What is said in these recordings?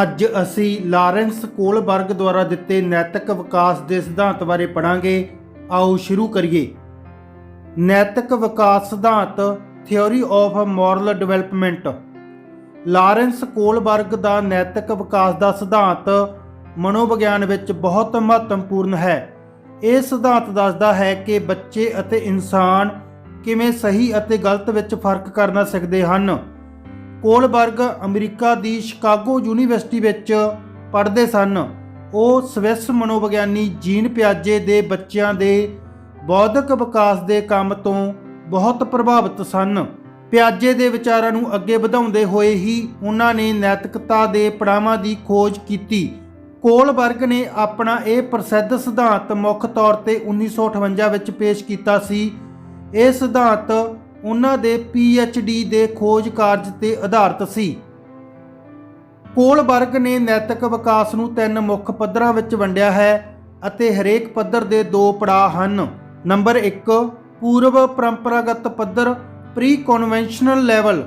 ਅੱਜ ਅਸੀਂ Lawrence Kohlberg ਦੁਆਰਾ ਦਿੱਤੇ ਨੈਤਿਕ ਵਿਕਾਸ ਦੇ ਸਿਧਾਂਤ ਬਾਰੇ ਪੜਾਂਗੇ ਆਓ ਸ਼ੁਰੂ ਕਰੀਏ। ਨੈਤਿਕ ਵਿਕਾਸ ਸਿਧਾਂਤ theory of moral development Lawrence Kohlberg ਦਾ ਨੈਤਿਕ ਵਿਕਾਸ ਦਾ ਸਿਧਾਂਤ ਮਨੋਵਿਗਿਆਨ ਵਿੱਚ ਬਹੁਤ ਮਹੱਤਵਪੂਰਨ ਹੈ। ਇਹ ਸਿਧਾਂਤ ਦੱਸਦਾ ਹੈ ਕਿ ਬੱਚੇ ਅਤੇ ਇਨਸਾਨ ਕਿਵੇਂ ਸਹੀ ਅਤੇ ਗਲਤ ਵਿੱਚ ਫ਼ਰਕ ਕਰਨਾ ਸਿੱਖਦੇ ਹਨ। ਕੋਲਬਰਗ ਅਮਰੀਕਾ ਦੀ ਸ਼ਿਕਾਗੋ ਯੂਨੀਵਰਸਿਟੀ ਵਿੱਚ ਪੜ੍ਹਦੇ ਸਨ। ਉਹ ਸਵਿਸ ਮਨੋਵਿਗਿਆਨੀ ਜੀਨ ਪਿਆਜੇ ਦੇ ਬੱਚਿਆਂ ਦੇ ਬੌਧਿਕ ਵਿਕਾਸ ਦੇ ਕੰਮ ਤੋਂ ਬਹੁਤ ਪ੍ਰਭਾਵਿਤ ਸਨ। ਪਿਆਜੇ ਦੇ ਵਿਚਾਰਾਂ ਨੂੰ ਅੱਗੇ ਵਧਾਉਂਦੇ ਹੋਏ ਹੀ ਉਹਨਾਂ ਨੇ ਨੈਤਿਕਤਾ ਦੇ ਪੜਾਵਾਂ ਦੀ ਖੋਜ ਕੀਤੀ। ਕੋਲਬਰਗ ਨੇ ਆਪਣਾ ਇਹ ਪ੍ਰਸਿੱਧ ਸਿਧਾਂਤ ਮੁੱਖ ਤੌਰ ਤੇ 1958 ਵਿੱਚ ਪੇਸ਼ ਕੀਤਾ ਸੀ। ਇਹ ਸਿਧਾਂਤ ਉਹਨਾਂ ਦੇ ਡੀ ਦੇ ਖੋਜ ਕਾਰਜ ਤੇ ਆਧਾਰਿਤ ਸੀ। ਕੋਲਬਰਗ ਨੇ ਨੈਤਿਕ ਵਿਕਾਸ ਨੂੰ ਤਿੰਨ ਮੁੱਖ ਪੱਧਰਾਂ ਵਿੱਚ ਵੰਡਿਆ ਹੈ ਅਤੇ ਹਰੇਕ ਪੱਧਰ ਦੇ ਦੋ ਪੜਾਅ ਹਨ। ਨੰਬਰ 1 ਪੂਰਵ ਪਰੰਪਰਾਗਤ ਪੱਧਰ ਪ੍ਰੀ ਕਨਵੈਨਸ਼ਨਲ ਲੈਵਲ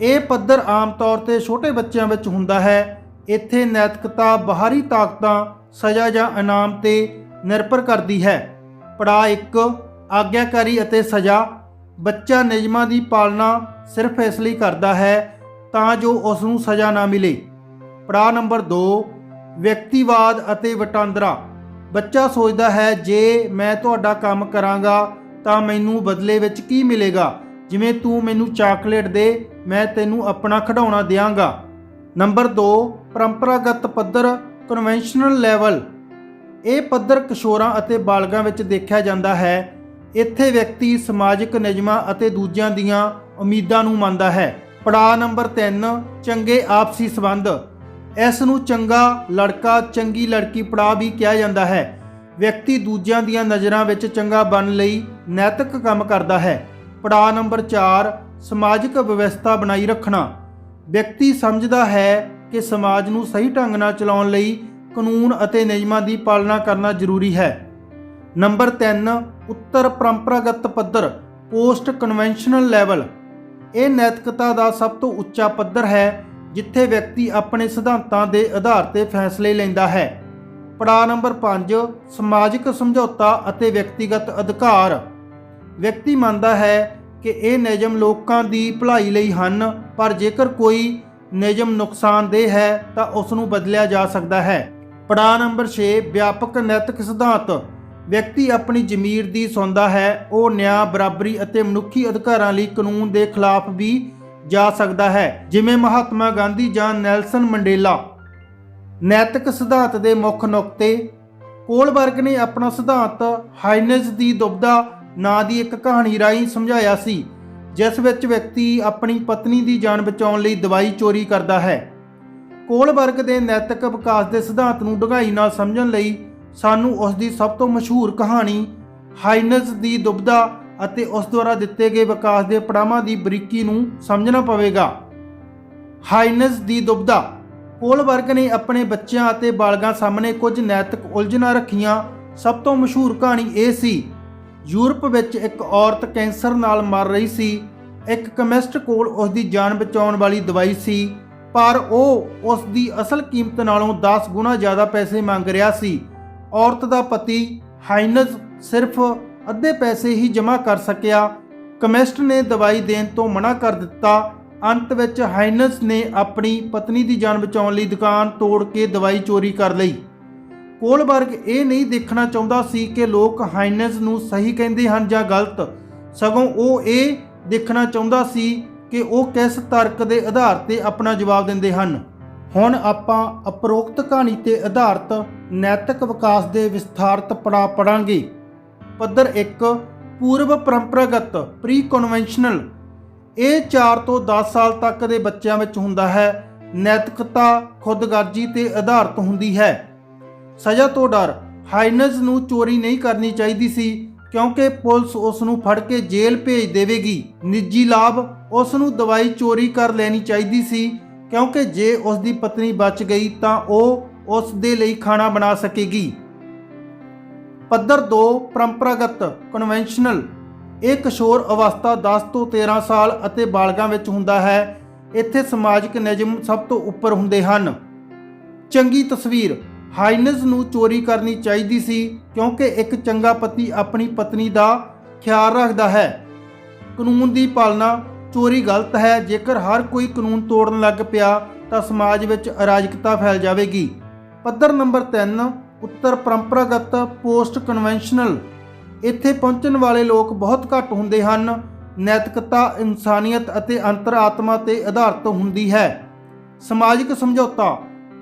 ਇਹ ਪੱਧਰ ਆਮ ਤੌਰ ਤੇ ਛੋਟੇ ਬੱਚਿਆਂ ਵਿੱਚ ਹੁੰਦਾ ਹੈ। ਇੱਥੇ ਨੈਤਿਕਤਾ ਬਾਹਰੀ ਤਾਕਤਾਂ, ਸਜ਼ਾ ਜਾਂ ਇਨਾਮ ਤੇ ਨਿਰਭਰ ਕਰਦੀ ਹੈ। ਪੜਾਅ 1 ਆਗਿਆਕਾਰੀ ਅਤੇ ਸਜ਼ਾ। ਬੱਚਾ ਨਿਯਮਾਂ ਦੀ ਪਾਲਣਾ ਸਿਰਫ ਇਸ ਲਈ ਕਰਦਾ ਹੈ ਤਾਂ ਜੋ ਉਸ ਨੂੰ ਸਜ਼ਾ ਨਾ ਮਿਲੇ। ਪੜਾਅ ਨੰਬਰ 2 ਵਿਅਕਤੀਵਾਦ ਅਤੇ ਵਟਾਂਦਰਾ। ਬੱਚਾ ਸੋਚਦਾ ਹੈ, ਜੇ ਮੈਂ ਤੁਹਾਡਾ ਕੰਮ ਕਰਾਂਗਾ ਤਾਂ ਮੈਨੂੰ ਬਦਲੇ ਵਿੱਚ ਕੀ ਮਿਲੇਗਾ? ਜਿਵੇਂ ਤੂੰ ਮੈਨੂੰ ਚਾਕਲੇਟ ਦੇ, ਮੈਂ ਤੈਨੂੰ ਆਪਣਾ ਖਿਡੌਣਾ ਦਿਆਂਗਾ। ਨੰਬਰ 2 ਪਰੰਪਰਾਗਤ ਪੱਧਰ ਕਨਵੈਨਸ਼ਨਲ ਲੈਵਲ ਇਹ ਪੱਧਰ ਕਿਸ਼ੋਰਾਂ ਅਤੇ ਬਾਲਗਾਂ ਵਿੱਚ ਦੇਖਿਆ ਜਾਂਦਾ ਹੈ ਇੱਥੇ ਵਿਅਕਤੀ ਸਮਾਜਿਕ ਨਿਯਮਾਂ ਅਤੇ ਦੂਜਿਆਂ ਦੀਆਂ ਉਮੀਦਾਂ ਨੂੰ ਮੰਨਦਾ ਹੈ। ਪੜਾਅ ਨੰਬਰ 3 ਚੰਗੇ ਆਪਸੀ ਸਬੰਧ। ਇਸ ਨੂੰ ਚੰਗਾ ਲੜਕਾ, ਚੰਗੀ ਲੜਕੀ ਪੜਾਅ ਵੀ ਕਿਹਾ ਜਾਂਦਾ ਹੈ। ਵਿਅਕਤੀ ਦੂਜਿਆਂ ਦੀਆਂ ਨਜ਼ਰਾਂ ਵਿੱਚ ਚੰਗਾ ਬਣਨ ਲਈ ਨੈਤਿਕ ਕੰਮ ਕਰਦਾ ਹੈ। ਪੜਾਅ ਨੰਬਰ 4 ਸਮਾਜਿਕ ਵਿਵਸਥਾ ਬਣਾਈ ਰੱਖਣਾ। ਵਿਅਕਤੀ ਸਮਝਦਾ ਹੈ ਕਿ ਸਮਾਜ ਨੂੰ ਸਹੀ ਢੰਗ ਨਾਲ ਚਲਾਉਣ ਲਈ ਕਾਨੂੰਨ ਅਤੇ ਨਿਯਮਾਂ ਦੀ ਪਾਲਣਾ ਕਰਨਾ ਜ਼ਰੂਰੀ ਹੈ। ਨੰਬਰ 3 ਉੱਤਰ ਪਰੰਪਰਾਗਤ ਪੱਧਰ, ਪੋਸਟ ਕਨਵੈਨਸ਼ਨਲ ਲੈਵਲ। ਇਹ ਨੈਤਿਕਤਾ ਦਾ ਸਭ ਤੋਂ ਉੱਚਾ ਪੱਧਰ ਹੈ, ਜਿੱਥੇ ਵਿਅਕਤੀ ਆਪਣੇ ਸਿਧਾਂਤਾਂ ਦੇ ਆਧਾਰ ਤੇ ਫੈਸਲੇ ਲੈਂਦਾ ਹੈ। ਪੜਾਅ ਨੰਬਰ 5 ਸਮਾਜਿਕ ਸਮਝੌਤਾ ਅਤੇ ਵਿਅਕਤੀਗਤ ਅਧਿਕਾਰ। ਵਿਅਕਤੀ ਮੰਨਦਾ ਹੈ ਕਿ ਇਹ ਨਿਯਮ ਲੋਕਾਂ ਦੀ ਭਲਾਈ ਲਈ ਹਨ, ਪਰ ਜੇਕਰ ਕੋਈ ਨਿਯਮ ਨੁਕਸਾਨਦੇਹ ਹੈ, ਤਾਂ ਉਸ ਨੂੰ ਬਦਲਿਆ ਜਾ ਸਕਦਾ ਹੈ। ਪੜਾਅ ਨੰਬਰ 6 ਵਿਆਪਕ ਨੈਤਿਕ ਸਿਧਾਂਤ। ਵਿਅਕਤੀ ਆਪਣੀ ਜ਼ਮੀਰ ਦੀ ਸੌਂਦਾ ਹੈ, ਉਹ ਨਿਆਂ, ਬਰਾਬਰੀ ਅਤੇ ਮਨੁੱਖੀ ਅਧਿਕਾਰਾਂ ਲਈ ਕਾਨੂੰਨ ਦੇ ਖਿਲਾਫ ਵੀ ਜਾ ਸਕਦਾ ਹੈ। ਜਿਵੇਂ ਮਹਾਤਮਾ ਗਾਂਧੀ ਜਾਂ ਨੈਲਸਨ ਮੰਡੇਲਾ। ਨੈਤਿਕ ਸਿਧਾਂਤ ਦੇ ਮੁੱਖ ਨੁਕਤੇ, ਕੋਲਬਰਗ ਨੇ ਆਪਣਾ ਸਿਧਾਂਤ ਹਾਈਨਸ ਦੀ ਦੁਬਦਾ ਨਾਂ ਦੀ ਇੱਕ ਕਹਾਣੀ ਰਾਹੀਂ ਸਮਝਾਇਆ ਸੀ, ਜਿਸ ਵਿੱਚ ਵਿਅਕਤੀ ਆਪਣੀ ਪਤਨੀ ਦੀ ਜਾਨ ਬਚਾਉਣ ਲਈ ਦਵਾਈ ਚੋਰੀ ਕਰਦਾ ਹੈ। ਕੋਲਬਰਗ ਦੇ ਨੈਤਿਕ ਵਿਕਾਸ ਦੇ ਸਿਧਾਂਤ ਨੂੰ ਡੂੰਘਾਈ ਨਾਲ ਸਮਝਣ ਲਈ ਸਾਨੂੰ ਉਸ ਦੀ ਸਭ ਤੋਂ ਮਸ਼ਹੂਰ ਕਹਾਣੀ ਹਾਈਨਸ ਦੀ ਦੁਬਦਾ ਅਤੇ ਉਸ ਦੁਆਰਾ ਦਿੱਤੇ ਗਏ ਵਿਕਾਸ ਦੇ ਪੜਾਵਾਂ ਦੀ ਬਰੀਕੀ ਨੂੰ ਸਮਝਣਾ ਪਵੇਗਾ। ਹਾਈਨਸ ਦੀ ਦੁਬਦਾ। ਕੋਲਬਰਗ ਨੇ ਆਪਣੇ ਬੱਚਿਆਂ ਅਤੇ ਬਾਲਗਾਂ ਸਾਹਮਣੇ ਕੁਝ ਨੈਤਿਕ ਉਲਝਣਾਂ ਰੱਖੀਆਂ। ਸਭ ਤੋਂ ਮਸ਼ਹੂਰ ਕਹਾਣੀ ਇਹ ਸੀ, ਯੂਰਪ ਵਿੱਚ ਇੱਕ ਔਰਤ ਕੈਂਸਰ ਨਾਲ ਮਰ ਰਹੀ ਸੀ। ਇੱਕ ਕੈਮਿਸਟ ਕੋਲ ਉਸ ਦੀ ਜਾਨ ਬਚਾਉਣ ਵਾਲੀ ਦਵਾਈ ਸੀ, ਪਰ ਉਹ ਉਸ ਦੀ ਅਸਲ ਕੀਮਤ ਨਾਲੋਂ 10 ਗੁਣਾ ਜ਼ਿਆਦਾ ਪੈਸੇ ਮੰਗ ਰਿਹਾ ਸੀ। ਔਰਤ ਦਾ ਪਤੀ ਹਾਈਨਜ਼ ਸਿਰਫ ਅੱਧੇ ਪੈਸੇ ਹੀ ਜਮ੍ਹਾਂ ਕਰ ਸਕਿਆ। ਕਮਿਸਟ ਨੇ ਦਵਾਈ ਦੇਣ ਤੋਂ ਮਨਾ ਕਰ ਦਿੱਤਾ। ਅੰਤ ਵਿੱਚ ਹਾਈਨਜ਼ ਨੇ ਆਪਣੀ ਪਤਨੀ ਦੀ ਜਾਨ ਬਚਾਉਣ ਲਈ ਦੁਕਾਨ ਤੋੜ ਕੇ ਦਵਾਈ ਚੋਰੀ ਕਰ ਲਈ। ਕੋਲਬਰਗ ਇਹ ਨਹੀਂ ਦੇਖਣਾ ਚਾਹੁੰਦਾ ਸੀ ਕਿ ਲੋਕ ਹਾਈਨਜ਼ ਨੂੰ ਸਹੀ ਕਹਿੰਦੇ ਹਨ ਜਾਂ ਗਲਤ। ਸਗੋਂ ਉਹ ਇਹ ਦੇਖਣਾ ਚਾਹੁੰਦਾ ਸੀ ਕਿ ਉਹ ਕਿਸ ਤਰਕ ਦੇ ਆਧਾਰ ਤੇ ਆਪਣਾ ਜਵਾਬ ਦਿੰਦੇ ਹਨ। ਹੁਣ ਆਪਾਂ ਉਪਰੋਕਤ ਕਹਾਣੀ ਤੇ ਆਧਾਰਿਤ ਨੈਤਿਕ ਵਿਕਾਸ ਦੇ ਵਿਸਥਾਰਤ ਪੜਾਅ ਪੜਾਂਗੇ। ਪੱਧਰ 1 ਪੂਰਵ ਪਰੰਪਰਾਗਤ ਪ੍ਰੀ ਕਨਵੈਨਸ਼ਨਲ ਇਹ 4 ਤੋਂ 10 ਸਾਲ ਤੱਕ ਦੇ ਬੱਚਿਆਂ ਵਿੱਚ ਹੁੰਦਾ ਹੈ। ਨੈਤਿਕਤਾ ਖੁਦਗਰਜੀ ਤੇ ਆਧਾਰਿਤ ਹੁੰਦੀ ਹੈ। ਸਜ਼ਾ ਤੋਂ ਡਰ, ਹਾਈਨਜ਼ ਨੂੰ ਚੋਰੀ ਨਹੀਂ ਕਰਨੀ ਚਾਹੀਦੀ ਸੀ, ਕਿਉਂਕਿ ਪੁਲਿਸ ਉਸ ਨੂੰ ਫੜ ਕੇ ਜੇਲ੍ਹ ਭੇਜ ਦੇਵੇਗੀ। ਨਿੱਜੀ ਲਾਭ ਉਸ ਨੂੰ ਦਵਾਈ ਚੋਰੀ ਕਰ ਲੈਣੀ ਚਾਹੀਦੀ ਸੀ। ਕਿਉਂਕਿ ਜੇ ਉਸ ਦੀ ਪਤਨੀ ਬਚ ਗਈ ਤਾਂ ਉਹ ਉਸ ਦੇ ਲਈ ਖਾਣਾ ਬਣਾ ਸਕੇਗੀ। ਪੱਧਰ 2 ਪਰੰਪਰਾਗਤ ਕਨਵੈਨਸ਼ਨਲ ਇਹ ਕਿਸ਼ੋਰ ਅਵਸਥਾ 10 ਤੋਂ 13 ਸਾਲ ਅਤੇ ਬਾਲਗਾਂ ਵਿੱਚ ਹੁੰਦਾ ਹੈ। ਇੱਥੇ ਸਮਾਜਿਕ ਨਿਯਮ ਸਭ ਤੋਂ ਉੱਪਰ ਹੁੰਦੇ ਹਨ। ਚੰਗੀ ਤਸਵੀਰ। ਹਾਈਨਸ ਨੂੰ ਚੋਰੀ ਕਰਨੀ ਚਾਹੀਦੀ ਸੀ ਕਿਉਂਕਿ ਇੱਕ ਚੰਗਾ ਪਤੀ ਆਪਣੀ ਪਤਨੀ ਦਾ ਖਿਆਲ ਰੱਖਦਾ ਹੈ। ਕਾਨੂੰਨ ਦੀ ਪਾਲਣਾ। ਚੋਰੀ ਗਲਤ ਹੈ। ਜੇਕਰ ਹਰ ਕੋਈ ਕਾਨੂੰਨ ਤੋੜਨ ਲੱਗ ਪਿਆ, ਤਾਂ ਸਮਾਜ ਵਿੱਚ ਅਰਾਜਕਤਾ ਫੈਲ ਜਾਵੇਗੀ। ਪੱਧਰ ਨੰਬਰ 3 ਉੱਤਰ ਪਰੰਪਰਾਗਤ ਪੋਸਟ ਕਨਵੈਨਸ਼ਨਲ ਇੱਥੇ ਪਹੁੰਚਣ ਵਾਲੇ ਲੋਕ ਬਹੁਤ ਘੱਟ ਹੁੰਦੇ ਹਨ। ਨੈਤਿਕਤਾ, ਇਨਸਾਨੀਅਤ ਅਤੇ ਅੰਤਰ-ਆਤਮਾ ਤੇ ਆਧਾਰਿਤ ਹੁੰਦੀ ਹੈ। ਸਮਾਜਿਕ ਸਮਝੌਤਾ।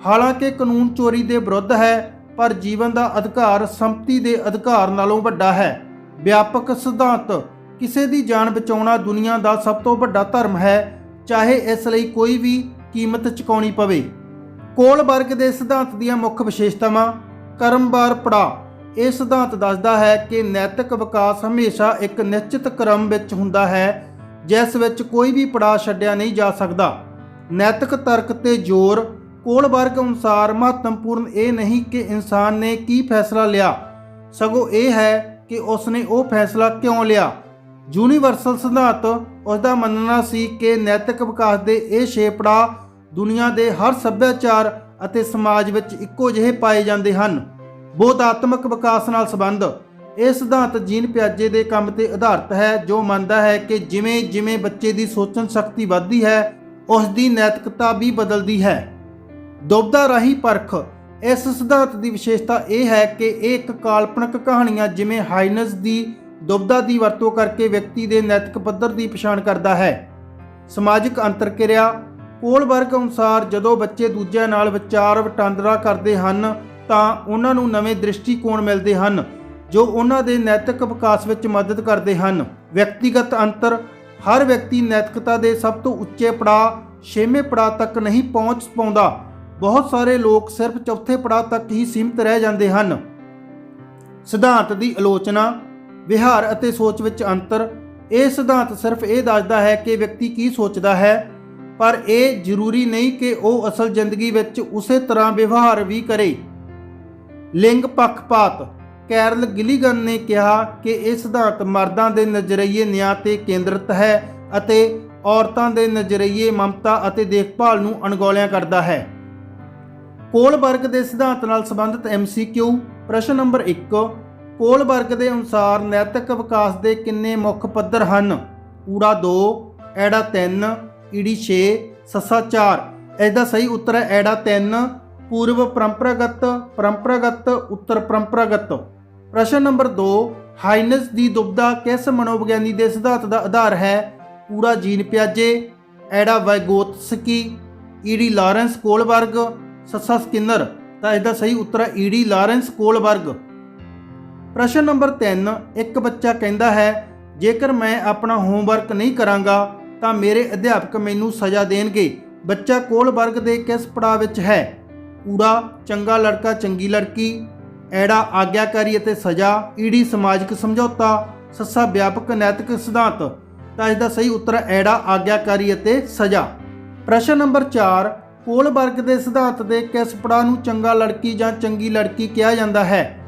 ਹਾਲਾਂਕਿ ਕਾਨੂੰਨ ਚੋਰੀ ਦੇ ਵਿਰੁੱਧ ਹੈ, ਪਰ ਜੀਵਨ ਦਾ ਅਧਿਕਾਰ ਸੰਪਤੀ ਦੇ ਅਧਿਕਾਰ ਨਾਲੋਂ ਵੱਡਾ ਹੈ। ਵਿਆਪਕ ਸਿਧਾਂਤ। ਕਿਸੇ ਦੀ ਜਾਨ ਬਚਾਉਣਾ ਦੁਨੀਆ ਦਾ ਸਭ ਤੋਂ ਵੱਡਾ ਧਰਮ ਹੈ, ਚਾਹੇ ਇਸ ਲਈ ਕੋਈ ਵੀ ਕੀਮਤ ਚੁਕਾਉਣੀ ਪਵੇ। ਕੋਲ ਵਰਗ ਦੇ ਸਿਧਾਂਤ ਦੀਆਂ ਮੁੱਖ ਵਿਸ਼ੇਸ਼ਤਾਵਾਂ, ਕਰਮਵਾਰ ਪੜਾ ਇਹ ਸਿਧਾਂਤ ਦੱਸਦਾ ਹੈ ਕਿ ਨੈਤਿਕ ਵਿਕਾਸ ਹਮੇਸ਼ਾ ਇੱਕ ਨਿਸ਼ਚਿਤ ਕ੍ਰਮ ਵਿੱਚ ਹੁੰਦਾ ਹੈ, ਜਿਸ ਵਿੱਚ ਕੋਈ ਵੀ ਪੜਾ ਛੱਡਿਆ ਨਹੀਂ ਜਾ ਸਕਦਾ। ਨੈਤਿਕ ਤਰਕ ਤੇ ਜ਼ੋਰ, ਕੋਲ ਵਰਗ ਅਨੁਸਾਰ ਮਹੱਤਵਪੂਰਨ ਇਹ ਨਹੀਂ ਕਿ ਇਨਸਾਨ ਨੇ ਕੀ ਫੈਸਲਾ ਲਿਆ। ਸਗੋਂ ਇਹ ਹੈ ਕਿ ਉਸਨੇ ਉਹ ਫੈਸਲਾ ਕਿਉਂ ਲਿਆ। ਯੂਨੀਵਰਸਲ ਸਿਧਾਂਤ ਉਸ ਦਾ ਮੰਨਣਾ ਸੀ ਕਿ ਨੈਤਿਕ ਵਿਕਾਸ ਦੇ ਇਹ ਛੇ ਪੜਾਅ ਦੁਨੀਆ ਦੇ ਹਰ ਸੱਭਿਆਚਾਰ ਅਤੇ ਸਮਾਜ ਵਿੱਚ ਇੱਕੋ ਜਿਹੇ ਪਾਏ ਜਾਂਦੇ ਹਨ। ਬੋਧਾਤਮਕ ਵਿਕਾਸ ਨਾਲ ਸੰਬੰਧ। ਇਹ ਸਿਧਾਂਤ ਜੀਨ ਪਿਆਜੇ ਦੇ ਕੰਮ ਤੇ ਆਧਾਰਿਤ ਹੈ, ਜੋ ਮੰਨਦਾ ਹੈ ਕਿ ਜਿਵੇਂ ਜਿਵੇਂ ਬੱਚੇ ਦੀ ਸੋਚਣ ਸ਼ਕਤੀ ਵੱਧਦੀ ਹੈ ਉਸ ਦੀ ਨੈਤਿਕਤਾ ਵੀ ਬਦਲਦੀ ਹੈ। ਦੁਬਦਾ ਰਾਹੀ ਪਰਖ। ਇਸ ਸਿਧਾਂਤ ਦੀ ਵਿਸ਼ੇਸ਼ਤਾ ਇਹ ਹੈ ਕਿ ਇਹ ਇੱਕ ਕਾਲਪਨਿਕ ਕਹਾਣੀਆਂ, ਜਿਵੇਂ ਹਾਈਨਸ ਦੀ ਦੁਬਦਾ ਦੀ ਵਰਤੋਂ ਕਰਕੇ ਵਿਅਕਤੀ ਦੇ ਨੈਤਿਕ ਪੱਧਰ ਦੀ ਪਛਾਣ ਕਰਦਾ ਹੈ। ਸਮਾਜਿਕ ਅੰਤਰਕਿਰਿਆ ਕੋਲਬਰਗ ਅਨੁਸਾਰ ਜਦੋਂ ਬੱਚੇ ਦੂਜਿਆਂ ਨਾਲ ਵਿਚਾਰ ਵਟਾਂਦਰਾ ਕਰਦੇ ਹਨ, ਤਾਂ ਉਹਨਾਂ ਨੂੰ ਨਵੇਂ ਦ੍ਰਿਸ਼ਟੀਕੋਣ ਮਿਲਦੇ ਹਨ, ਜੋ ਉਹਨਾਂ ਦੇ ਨੈਤਿਕ ਵਿਕਾਸ ਵਿੱਚ ਮਦਦ ਕਰਦੇ ਹਨ। ਵਿਅਕਤੀਗਤ ਅੰਤਰ, ਹਰ ਵਿਅਕਤੀ ਨੈਤਿਕਤਾ ਦੇ ਸਭ ਤੋਂ ਉੱਚੇ ਪੜਾਅ, ਛੇਵੇਂ ਪੜਾਅ ਤੱਕ ਨਹੀਂ ਪਹੁੰਚ ਪਾਉਂਦਾ। ਬਹੁਤ ਸਾਰੇ ਲੋਕ ਸਿਰਫ ਚੌਥੇ ਪੜਾਅ ਤੱਕ ਹੀ ਸੀਮਿਤ ਰਹਿ ਜਾਂਦੇ ਹਨ। ਸਿਧਾਂਤ ਦੀ ਆਲੋਚਨਾ ਵਿਹਾਰ ਅਤੇ ਸੋਚ ਵਿੱਚ ਅੰਤਰ, ਇਹ ਸਿਧਾਂਤ ਸਿਰਫ ਇਹ ਦੱਸਦਾ ਹੈ ਕਿ ਵਿਅਕਤੀ ਕੀ ਸੋਚਦਾ ਹੈ, ਪਰ ਇਹ ਜ਼ਰੂਰੀ ਨਹੀਂ ਕਿ ਉਹ ਅਸਲ ਜ਼ਿੰਦਗੀ ਵਿੱਚ ਉਸੇ ਤਰ੍ਹਾਂ ਵਿਵਹਾਰ ਵੀ ਕਰੇ। ਲਿੰਗ ਪੱਖਪਾਤ, ਕੈਰਲ ਗਿਲੀਗਨ ਨੇ ਕਿਹਾ ਕਿ ਇਹ ਸਿਧਾਂਤ ਮਰਦਾਂ ਦੇ ਨਜ਼ਰੀਏ ਨਿਆਂ ਤੇ ਕੇਂਦਰਿਤ ਹੈ ਅਤੇ ਔਰਤਾਂ ਦੇ ਨਜ਼ਰੀਏ ਮਮਤਾ ਅਤੇ ਦੇਖਭਾਲ ਨੂੰ ਅਣਗੌਲਿਆਂ ਕਰਦਾ ਹੈ। ਕੋਲਬਰਗ ਦੇ ਸਿਧਾਂਤ ਨਾਲ ਸੰਬੰਧਿਤ MCQ ਪ੍ਰਸ਼ਨ ਨੰਬਰ 1 ਕੋਲਬਰਗ ਦੇ ਅਨੁਸਾਰ ਨੈਤਿਕ ਵਿਕਾਸ ਦੇ ਕਿੰਨੇ ਮੁੱਖ ਪੱਧਰ ਹਨ? ਊੜਾ 2 ਐੜਾ 3 ਈੜੀ 6 ਸੱਸਾ 4 ਇਸ ਦਾ ਸਹੀ ਉੱਤਰ ਹੈ ਐੜਾ 3 ਪੂਰਵ ਪਰੰਪਰਾਗਤ ਪਰੰਪਰਾਗਤ, ਉੱਤਰ ਪਰੰਪਰਾਗਤ। ਪ੍ਰਸ਼ਨ ਨੰਬਰ 2 ਹਾਈਨਸ ਦੀ ਦੁਬਦਾ ਕਿਸ ਮਨੋਵਿਗਿਆਨੀ ਦੇ ਸਿਧਾਂਤ ਦਾ ਆਧਾਰ ਹੈ? ਊੜਾ ਜੀਨ ਪਿਆਜੇ, ਐੜਾ ਵਾਈਗੋਤਸਕੀ ਈਡੀ ਲਾਰੈਂਸ ਕੋਲਬਰਗ ਸੱਸਾ ਸਕਿਨਰ। ਤਾਂ ਇਸ ਦਾ ਸਹੀ ਉੱਤਰ ਹੈ ਈਡੀ ਲਾਰੈਂਸ ਕੋਲਬਰਗ ਪ੍ਰਸ਼ਨ ਨੰਬਰ 3 ਇੱਕ ਬੱਚਾ ਕਹਿੰਦਾ ਹੈ, ਜੇਕਰ ਮੈਂ ਆਪਣਾ ਹੋਮਵਰਕ ਨਹੀਂ ਕਰਾਂਗਾ, ਤਾਂ ਮੇਰੇ ਅਧਿਆਪਕ ਮੈਨੂੰ ਸਜ਼ਾ ਦੇਣਗੇ। ਬੱਚਾ ਕੋਲ ਵਰਗ ਦੇ ਕਿਸ ਪੜਾਅ ਵਿੱਚ ਹੈ? ਊੜਾ ਚੰਗਾ ਲੜਕਾ, ਚੰਗੀ ਲੜਕੀ, ਐੜਾ ਆਗਿਆਕਾਰੀ ਅਤੇ ਸਜ਼ਾ ਈੜੀ ਸਮਾਜਿਕ ਸਮਝੌਤਾ, ਸੱਸਾ ਵਿਆਪਕ, ਨੈਤਿਕ ਸਿਧਾਂਤ। ਤਾਂ ਇਸ ਦਾ ਸਹੀ ਉੱਤਰ ਐੜਾ ਆਗਿਆਕਾਰੀ ਅਤੇ ਸਜ਼ਾ। ਪ੍ਰਸ਼ਨ ਨੰਬਰ 4 ਕੋਲਬਰਗ ਦੇ ਸਿਧਾਂਤ ਦੇ ਕਿਸ ਪੜਾਅ ਨੂੰ ਚੰਗਾ ਲੜਕੀ ਜਾਂ ਚੰਗੀ ਲੜਕੀ ਕਿਹਾ ਜਾਂਦਾ ਹੈ?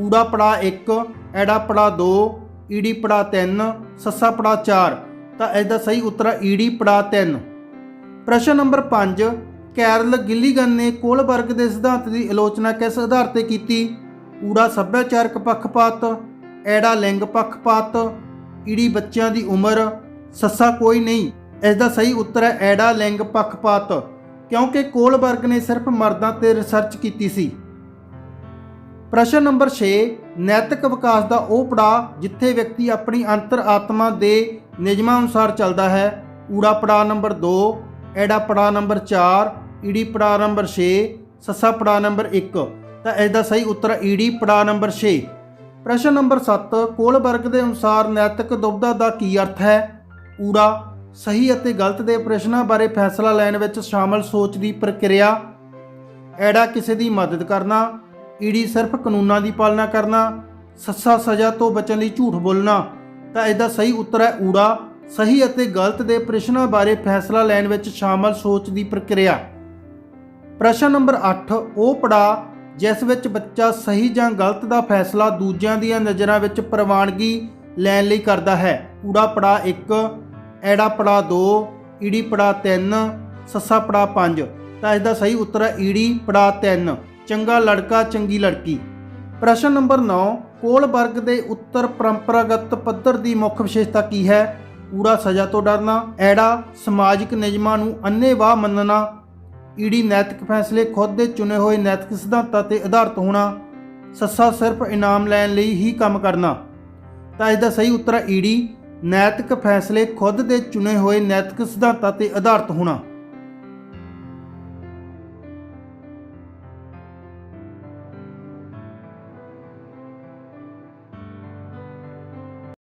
ਊੜਾ ਪੜਾ 1 ਐੜਾ ਪੜਾ 2 ਈੜੀ ਪੜਾ 3 ਸੱਸਾ ਪੜਾ 4 ਤਾਂ ਇਸ ਦਾ ਸਹੀ ਉੱਤਰ ਹੈ ਈੜੀ ਪੜਾ 3 ਪ੍ਰਸ਼ਨ ਨੰਬਰ 5 ਕੈਰਲ ਗਿੱਲੀਗਨ ਨੇ ਕੋਲਬਰਗ ਦੇ ਸਿਧਾਂਤ ਦੀ ਆਲੋਚਨਾ ਕਿਸ ਆਧਾਰ ਤੇ ਕੀਤੀ? ਊੜਾ ਸੱਭਿਆਚਾਰਕ ਪੱਖਪਾਤ, ਐੜਾ ਲਿੰਗ ਪੱਖਪਾਤ, ਈੜੀ ਬੱਚਿਆਂ ਦੀ ਉਮਰ, ਸੱਸਾ ਕੋਈ ਨਹੀਂ। ਇਸ ਦਾ ਸਹੀ ਉੱਤਰ ਹੈ ਐੜਾ ਲਿੰਗ ਪੱਖਪਾਤ, ਕਿਉਂਕਿ ਕੋਲਬਰਗ ਨੇ ਸਿਰਫ ਮਰਦਾਂ ਤੇ ਰਿਸਰਚ ਕੀਤੀ ਸੀ। ਪ੍ਰਸ਼ਨ ਨੰਬਰ 6 ਨੈਤਿਕ ਵਿਕਾਸ ਦਾ ਉਹ ਪੜਾਅ ਜਿੱਥੇ ਵਿਅਕਤੀ ਆਪਣੀ ਅੰਤਰ ਆਤਮਾ ਦੇ ਨਿਯਮਾਂ ਅਨੁਸਾਰ ਚੱਲਦਾ ਹੈ। ਊੜਾ ਪੜਾਅ ਨੰਬਰ 2 ਐੜਾ ਪੜਾਅ ਨੰਬਰ 4 ਈੜੀ ਪੜਾਅ ਨੰਬਰ 6 ਸੱਸਾ ਪੜਾਅ ਨੰਬਰ 1 ਤਾਂ ਇਸ ਦਾ ਸਹੀ ਉੱਤਰ ਈੜੀ ਪੜਾਅ ਨੰਬਰ 6 ਪ੍ਰਸ਼ਨ ਨੰਬਰ 7 ਕੋਲਬਰਗ ਦੇ ਅਨੁਸਾਰ ਨੈਤਿਕ ਦੁਬਦਾ ਦਾ ਕੀ ਅਰਥ ਹੈ? ਊੜਾ, ਸਹੀ ਅਤੇ ਗਲਤ ਦੇ ਪ੍ਰਸ਼ਨਾਂ ਬਾਰੇ ਫੈਸਲਾ ਲੈਣ ਵਿੱਚ ਸ਼ਾਮਲ ਸੋਚ ਦੀ ਪ੍ਰਕਿਰਿਆ। ਐੜਾ ਕਿਸੇ ਦੀ ਮਦਦ ਕਰਨਾ। ਈੜੀ ਸਿਰਫ ਕਾਨੂੰਨਾਂ ਦੀ ਪਾਲਣਾ ਕਰਨਾ, ਸੱਸਾ ਸਜ਼ਾ ਤੋਂ ਬਚਣ ਲਈ ਝੂਠ ਬੋਲਣਾ, ਤਾਂ ਇਸ ਸਹੀ ਉੱਤਰ ਹੈ ਊੜਾ, ਸਹੀ ਅਤੇ ਗਲਤ ਦੇ ਪ੍ਰਸ਼ਨਾਂ ਬਾਰੇ ਫੈਸਲਾ ਲੈਣ ਵਿੱਚ ਸ਼ਾਮਲ ਸੋਚ ਦੀ ਪ੍ਰਕਿਰਿਆ। ਪ੍ਰਸ਼ਨ ਨੰਬਰ 8 ਉਹ ਪੜਾ ਜਿਸ ਵਿੱਚ ਬੱਚਾ ਸਹੀ ਜਾਂ ਗਲਤ ਦਾ ਫੈਸਲਾ ਦੂਜਿਆਂ ਦੀਆਂ ਨਜ਼ਰਾਂ ਵਿੱਚ ਪ੍ਰਵਾਨਗੀ ਲੈਣ ਲਈ ਕਰਦਾ ਹੈ। ਊੜਾ ਪੜਾ 1 ਐੜਾ ਪੜਾ 2 ਈੜੀ ਪੜਾ 3 ਸੱਸਾ ਪੜਾ 5 ਤਾਂ ਇਸ ਦਾ ਸਹੀ ਉੱਤਰ ਹੈ ਈੜੀ ਪੜਾ 3 ਚੰਗਾ ਲੜਕਾ, ਚੰਗੀ ਲੜਕੀ। ਪ੍ਰਸ਼ਨ ਨੰਬਰ 9 ਕੋਲ ਵਰਗ ਦੇ ਉੱਤਰ ਪਰੰਪਰਾਗਤ ਪੱਧਰ ਦੀ ਮੁੱਖ ਵਿਸ਼ੇਸ਼ਤਾ ਕੀ ਹੈ? ਊੜਾ ਸਜ਼ਾ ਤੋਂ ਡਰਨਾ, ਐੜਾ, ਸਮਾਜਿਕ ਨਿਯਮਾਂ ਨੂੰ ਅੰਨ੍ਹੇਵਾਹ ਮੰਨਣਾ ਈੜੀ ਨੈਤਿਕ ਫੈਸਲੇ ਖੁਦ ਦੇ ਚੁਣੇ ਹੋਏ ਨੈਤਿਕ ਸਿਧਾਂਤਾਂ ਤੇ ਆਧਾਰਿਤ ਹੋਣਾ, ਸੱਸਾ ਸਿਰਫ ਇਨਾਮ ਲੈਣ ਲਈ ਹੀ ਕੰਮ ਕਰਨਾ। ਤਾਂ ਇਸ ਦਾ ਸਹੀ ਉੱਤਰ ਹੈ ਈੜੀ ਨੈਤਿਕ ਫੈਸਲੇ ਖੁਦ ਦੇ ਚੁਣੇ ਹੋਏ ਨੈਤਿਕ ਸਿਧਾਂਤਾਂ ਤੇ ਆਧਾਰਿਤ ਹੋਣਾ।